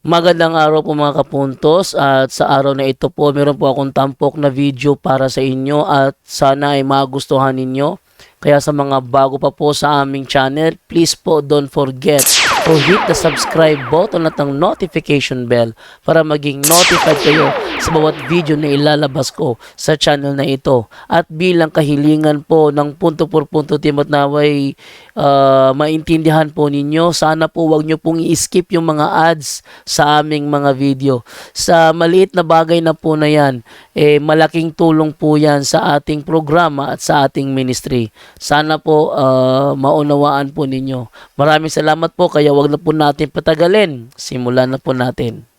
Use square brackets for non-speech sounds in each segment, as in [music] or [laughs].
Magandang araw po mga kapuntos at sa araw na ito po meron po akong tampok na video para sa inyo at sana ay magustuhan ninyo. Kaya sa mga bago pa po sa aming channel, please po don't forget to hit the subscribe button at ang notification bell para maging notified kayo sa bawat video na ilalabas ko sa channel na ito. At bilang kahilingan po ng punto por punto team at naway ah, maintindihan po ninyo, sana po wag nyo pong i-skip yung mga ads sa aming mga video. Sa maliit na bagay na po na yan, eh, malaking tulong po yan sa ating programa at sa ating ministry. Sana po ah, maunawaan po ninyo. Maraming salamat po kaya wag na po natin patagalin. Simulan na po natin.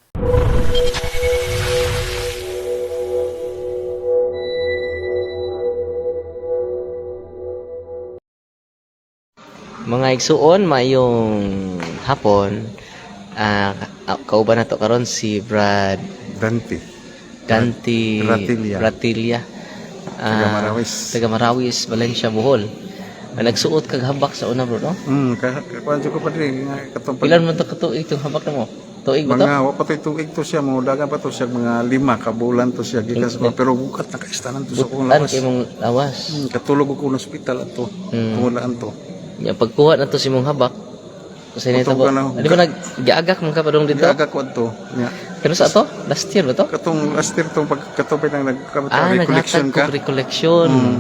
Mga igsuon mayong hapon ah ka- kauban nato karon si Brad Dante. Ganti Ratilia. Ratilia. Taga Ah, Marawis. Taga Marawis, Valencia, Bohol. Ah, nagsuot kag habak sa una bro, no? Hmm, kaya kuan ko pa nga katong Ilan man to katuig itong habak na mo? Tuig ba to? mga wa pa tuig to siya mo dagan pa to siya mga lima ka bulan to siya gikas pa pero bukat nakaistanan to sa kong lawas. kay mong lawas. Hmm, katulog ko ng ospital ato. Tungulaan to. Ya pagkuha na to si mong habak. Kasi nito ba? Di ba nag giagak man ka dito? Gaga ko to. Nya. Pero sa to? Last year ba to? Katong last year tong pagkatubay nang nagkamata Ah, recollection ka. ko recollection. Hmm.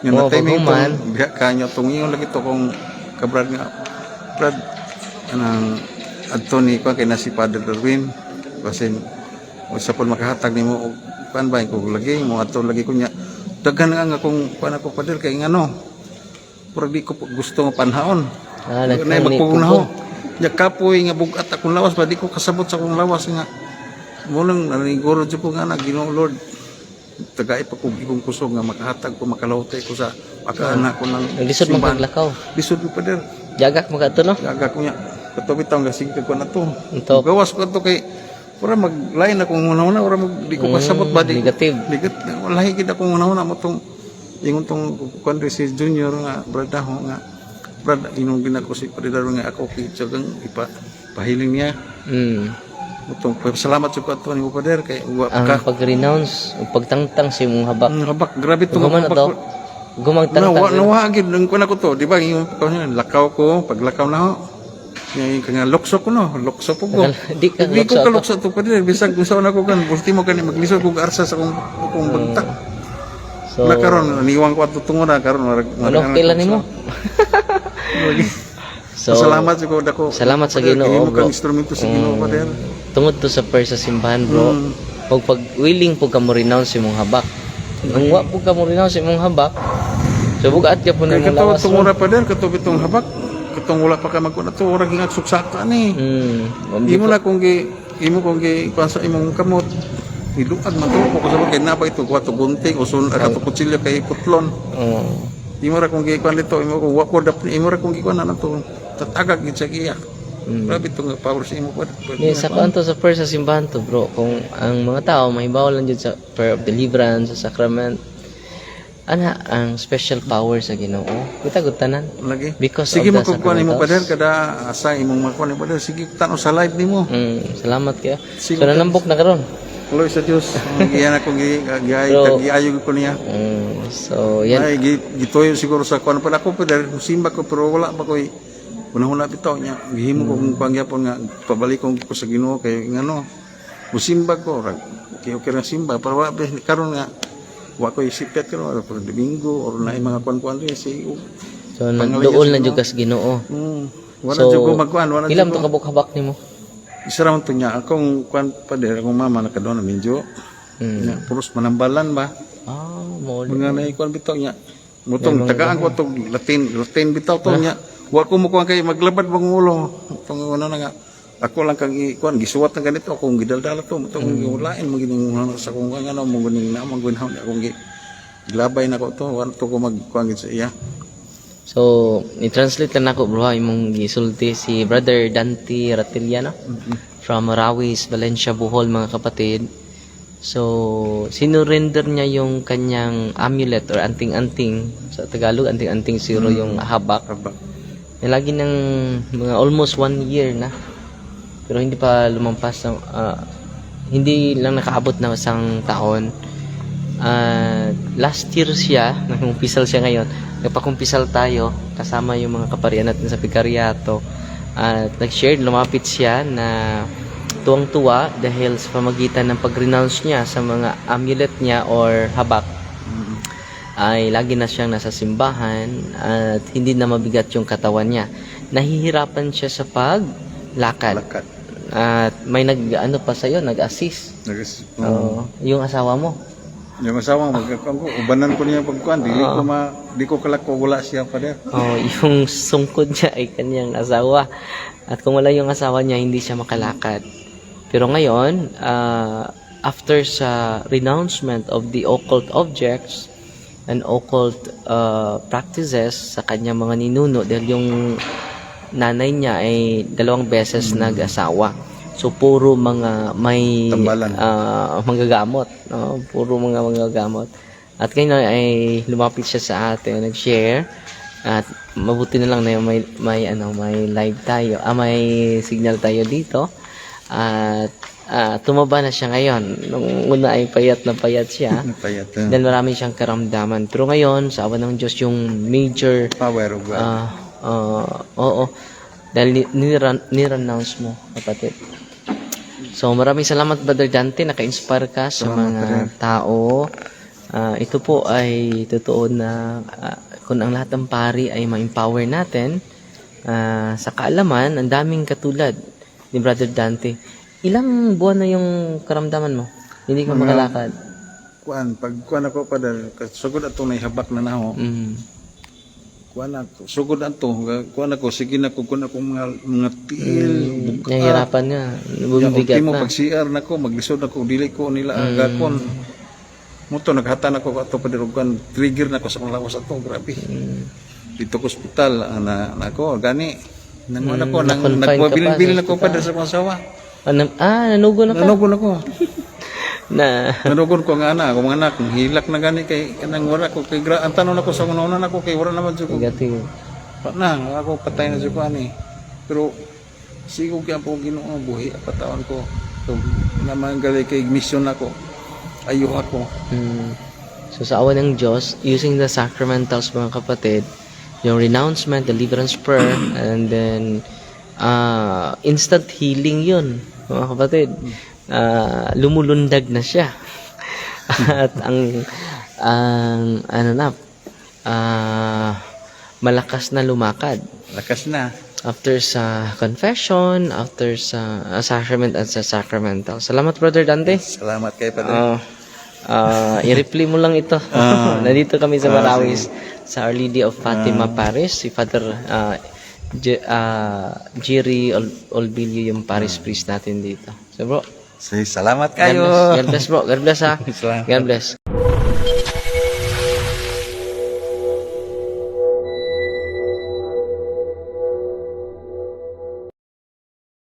Yung Oo, na timing baguman. tong biya kanyo tong ingon lagi to kung kabrad nga Brad anang adto ni ko kay na si Father Darwin kasi usa pud makahatag nimo og kuan ba ko lagi mo adto lagi ko nya daghan nga nga kung kuan ako Father kay ngano di ko po gusto nga panhaon Ah, na nagkani magpunaw nya kapoy nga bugat akong lawas ba di ko kasabot sa akong lawas nga mo nang naniguro jud ko nga na Ginoo Lord tagay pa ko igong kusog nga makahatag ko makalawtay ko sa makaanak ko ng Naglisod man simbahan. kag lakaw. Lisod ko pa der. Jagak mo ka to no? Gaga ko niya. Katubi taong gasing ko na to. Gawas ko to kay Pura mag-line ako una-una, ora mag di ko kasabot ba di. Mm, negative. Ligat, wala higit ako una-una mo tong ingon tong kuan si junior nga brada ho nga brad inong ginako si Pridaro nga ako kitsa kang ipa pahiling niya. Mm. Mutong salamat sa kato ni Pader kay wa Ang ka. pag-renounce, o pagtangtang si mong habak. Ang habak grabe to Guman na to. Gumang No, wa tangtang. nawa gid nang kuno ko to, di ba? Yung lakaw ko, paglakaw na ho. Yung kanya lokso ko no, lokso po ko. Di ka Di ko lokso ka lokso to pa din, bisag gusto na ko kan, gusto mo kani maglisod ko arsa sa kong kong bagtak. So, Na karon niwang ko ato tungo na karon ano kailan nimo? [laughs] So, Salamat sa ko dako. Salamat sa Pader, Ginoo, bro. kang instrumento sa Ginoo pa der. tungod to sa per sa simbahan, bro. Mm. Pag pag willing po ka mo renounce si mong habak. Ang wa po ka mo renounce si mong habak. So bugat ka po kataw lawas. tungo ra pa der, kataw bitong habak. Katong wala pa ka magkuan ato, ora gingag suksata ni. Mm. Imo na kung gi imo kung gi kuan sa imong kamot. Iluad man to ko sa kay nabay to kuha to gunting usun ka to kutsilyo kay putlon. Oh. Imo ra kung gi kuan dito imo ko dap imo ra kung gi kuan na to tatagag gid sa giya. Mm. Grabe to nga power sa imo pa. Yeah, sa kanto sa prayer sa simbahan to, bro. Kung ang mga tao mahibaw lang dyan sa prayer of deliverance, sa sacrament, ana ang special power sa Ginoo. Kita gud tanan. lagi. Because Sige mo kung kuan imo pa der sacramentals. kada asa imong makuan imo der sige tanaw sa live nimo. Mm, salamat. Sige, So nanambok na karon. Glory sa Dios. Giyan ako gi giay Bro. giayo ko niya. Mm, so yan. Ay, gi- gitoyo siguro sa kuan pa ako pa der simba ko pero wala pa koy Unahuna bitaw niya. Gihimo ko kung pangyapon nga pabalik ko ko sa Ginoo kay ngano. Musimba ko rag okay okay ra simba para wala pa karon nga wa ko isipet karon or per domingo or na mga kuan-kuan rin si So lang sa jud kas Ginoo. Hmm. Wala So, jud ko magkuan, wala Ilam jud to ko. kabuk habak nimo? Isa ra man to niya akong kuan pa der akong mama nakadon na minjo. Mm. Nya puros manambalan ba. Ah, mo. Mga na ikuan bitaw niya. Mutong tagaan ko tong Latin, Latin bitaw to niya. Wa ko mo kuan kay maglabad bang ulo. Tong ano na nga. Ako lang kang ikuan gisuwat na ganito akong gidaldala to mutong giulain mo gining ano sa kung ano mo gining na mo gunhaw akong gi glabay na ko to wan to ko magkuan sa iya. So, i-translate lang ako bro, imong gisulti si Brother Dante Ratiliano from Marawis, Valencia, Bohol mga kapatid. So, sinurrender niya yung kanyang amulet or anting-anting. Sa Tagalog, anting-anting zero yung habak. Aba. Eh, lagi ng mga almost one year na. Pero hindi pa lumampas ng ah, hindi lang nakaabot ng isang taon. Ah, last year siya, [laughs] nagkumpisal siya ngayon. Nagpakumpisal tayo kasama yung mga kaparian natin sa Picarriato. At nag-share, lumapit siya na tuwang-tuwa dahil sa pamagitan ng pag-renounce niya sa mga amulet niya or habak ay lagi na siyang nasa simbahan at hindi na mabigat yung katawan niya. Nahihirapan siya sa paglakad. Lakat. At may nag ano pa sa nag-assist. Nagas, Oo, yung asawa mo. Yung asawang magkakuan ko, ubanan ko niya pagkuan, dili ko ma, di ko kalako wala siya pa der. Oh, [laughs] yung sungkod niya ay kanyang asawa. At kung wala yung asawa niya, hindi siya makalakad. Pero ngayon, ah, after sa renouncement of the occult objects and occult ah, practices sa kanyang mga ninuno dahil yung nanay niya ay dalawang beses nag-asawa. So puro mga may Tambalan. ah, manggagamot, no? Puro mga manggagamot. At ngayon ay lumapit siya sa atin, nag-share. At mabuti na lang na may may ano, may live tayo. Ah, may signal tayo dito. At ah, tumaba na siya ngayon. Nung una ay payat na payat siya. [laughs] Payat. uh, dahil marami siyang karamdaman. Pero ngayon, sa awan ng Diyos, yung major power of God. Ah, ah, oo. Dahil nirenounce mo, kapatid. So, maraming salamat, Brother Dante. Naka-inspire ka sa mga tao. Ah, ito po ay totoo na ah, kung ang lahat ng pari ay ma-empower natin ah, sa kaalaman, ang daming katulad ni Brother Dante. Ilang buwan na yung karamdaman mo? Hindi ka makalakad. kuan pag kuan ako pa der sugod ato na habak na naho. Mm. Kuan ako sugod ato kuan ako sige na ko kun ako mga mga tiil. Nahihirapan nga. Bumibigat mo na. pag CR na ko maglisod ako dili ko nila Mm. agakon. Muto naghatan ako ato pa der og kuan trigger na ko sa lawas ato grabe. Mm. Dito ko ospital ana nako gani nang ano ko nang nagpabilin-bilin ako pa sa mga sawa. Ah, nanugo na ka? Nanugon ako. [laughs] Na, Nanugon ko ang anak, akong anak, hilak na gani kay kanang wala ko kay gra ang tanon ako sa una ako kay wala naman jud ko. gati. Pa na, ako patay na jud ko ani. Pero sigog kaya po Ginoo buhi patawan ko. So, naman gali kay mission ako. Ayo ako. Mm. So, sa awa ng Diyos, using the sacramentals, mga kapatid, yung renouncement, deliverance prayer, and then, ah instant healing yun, mga kapatid. Ah, lumulundag na siya. At ang, ang, ano na, ah malakas na lumakad. Lakas na. after sa confession, after sa uh, sacrament at sa sacramental. Salamat Brother Dante. Salamat kay Padre. Uh, uh, i-replay mo lang ito. [laughs] Nandito kami sa Marawis sa Our Lady of Fatima Paris. Si Father uh, J- uh, Jerry Ol- Olbilio yung Paris priest natin dito. So bro, Say, [laughs] salamat God bless, kayo. God bless bro. God bless ha. God bless.